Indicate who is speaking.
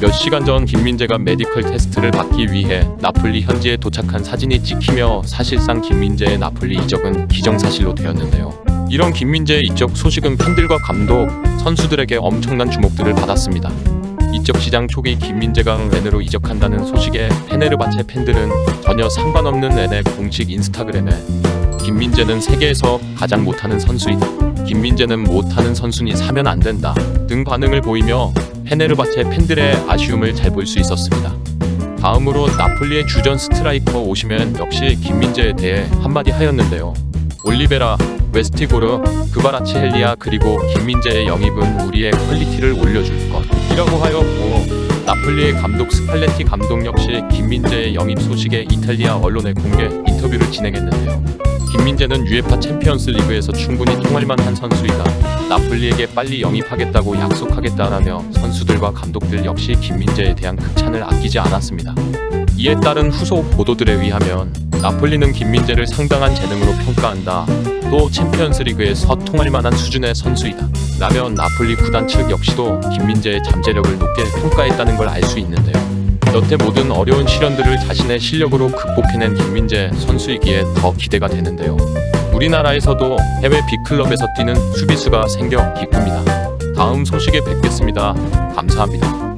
Speaker 1: 몇 시간 전 김민재가 메디컬 테스트를 받기 위해 나폴리 현지에 도착한 사진이 찍히며 사실상 김민재의 나폴리 이적은 기정사실로 되었는데요. 이런 김민재의 이적 소식은 팬들과 감독, 선수들에게 엄청난 주목들을 받았습니다. 이적 시장 초기 김민재가 렌으로 이적한다는 소식에 페네르바체 팬들은 전혀 상관없는 렌의 공식 인스타그램에 김민재는 세계에서 가장 못하는 선수이다. 김민재는 못하는 선수니 사면 안 된다. 등 반응을 보이며 페네르바체 팬들의 아쉬움을 잘 볼 수 있었습니다. 다음으로 나폴리의 주전 스트라이커 오시면 역시 김민재에 대해 한마디 하였는데요. 올리베라, 웨스티고르, 그바라치 헬리아 그리고 김민재의 영입은 우리의 퀄리티를 올려줄 것이라고 하였고 나폴리의 감독 스팔레티 감독 역시 김민재의 영입 소식에 이탈리아 언론에 공개 인터뷰를 진행했는데요. 김민재는 UEFA 챔피언스 리그에서 충분히 통할 만한 선수이다. 나폴리에게 빨리 영입하겠다고 약속하겠다라며 선수들과 감독들 역시 김민재에 대한 극찬을 아끼지 않았습니다. 이에 따른 후속 보도들에 의하면 나폴리는 김민재를 상당한 재능으로 평가한다. 또 챔피언스 리그에서 통할 만한 수준의 선수이다. 라며 나폴리 구단 측 역시도 김민재의 잠재력을 높게 평가했다는 걸 알 수 있는데요. 여태 모든 어려운 시련들을 자신의 실력으로 극복해낸 김민재 선수이기에 더 기대가 되는데요. 우리나라에서도 해외 빅클럽에서 뛰는 수비수가 생겨 기쁩니다. 다음 소식에 뵙겠습니다. 감사합니다.